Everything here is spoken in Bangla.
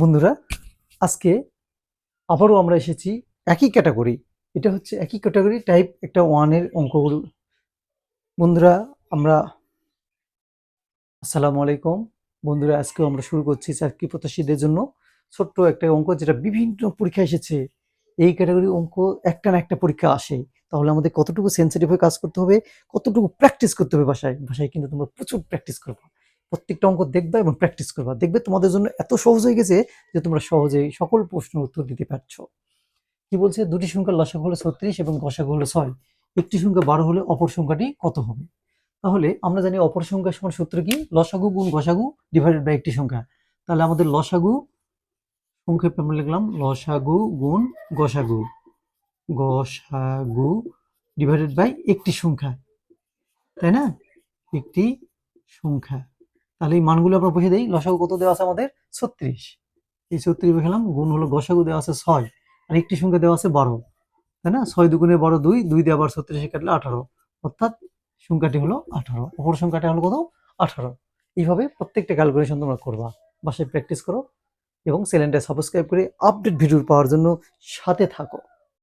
বন্ধুরা, আজকে আবারও আমরা এসেছি একই ক্যাটাগরি। এটা হচ্ছে একই ক্যাটাগরি টাইপ একটা ওয়ানের অঙ্কগুলো। বন্ধুরা, আমরা আসসালামু আলাইকুম। বন্ধুরা আজকে আমরা শুরু করছি চাকরি প্রত্যাশীদের জন্য ছোট্ট একটা অঙ্ক, যেটা বিভিন্ন পরীক্ষা এসেছে। এই ক্যাটাগরি অঙ্ক একটা না একটা পরীক্ষা আসে। তাহলে আমাদের কতটুকু সেন্সিটিভ হয়ে কাজ করতে হবে, কতটুকু প্র্যাকটিস করতে হবে বাসায়? বাসায় কিন্তু তোমরা প্রচুর প্র্যাকটিস করবা। প্রত্যেকটা অঙ্ক দেখবা এবং প্র্যাকটিস করবা। দেখবে তোমাদের জন্য এত সহজ হয়ে গেছে যে তোমরা সহজেই সকল প্রশ্নের উত্তর দিতে পারছ। কি বলছে? দুটি সংখ্যার লসাগু হলো ছত্রিশ এবং গসাগু হলো ছয়। একটি সংখ্যা বারো হলে অপর সংখ্যাটি কত হবে? তাহলে আমরা জানি অপর সংখ্যা সমান সূত্র কি? লসাগু গুণ গসাগু ডিভাইডেড বাই একটি সংখ্যা। তাহলে আমাদের লসাগু সংক্ষেপে আমরা লিখলাম লসাগু গুণ গসাগু। গসাগু ডিভাইডেড বাই একটি সংখ্যা। তাই না? একটি সংখ্যা। তাহলে এই মানগুলো আমরা বসে দিই। লসাগু কত দেওয়া আছে আমাদের? ছত্রিশ। এই ছত্রিশ বসালাম গুণ হলো গসাগু দেওয়া আছে ছয়। আর একটি সংখ্যা দেওয়া আছে বারো। তাই না? ছয় দুগুণে বারো দুই দুই দিয়ে আবার ছত্রিশে কাটলে আঠারো। অর্থাৎ সংখ্যাটি হলো আঠারো। অপর সংখ্যাটা হলো কত? আঠারো। এইভাবে প্রত্যেকটা ক্যালকুলেশন তোমরা করবা। বাসায় প্র্যাকটিস করো এবং চ্যানেলটা সাবস্ক্রাইব করে আপডেট ভিডিও পাওয়ার জন্য সাথে থাকো।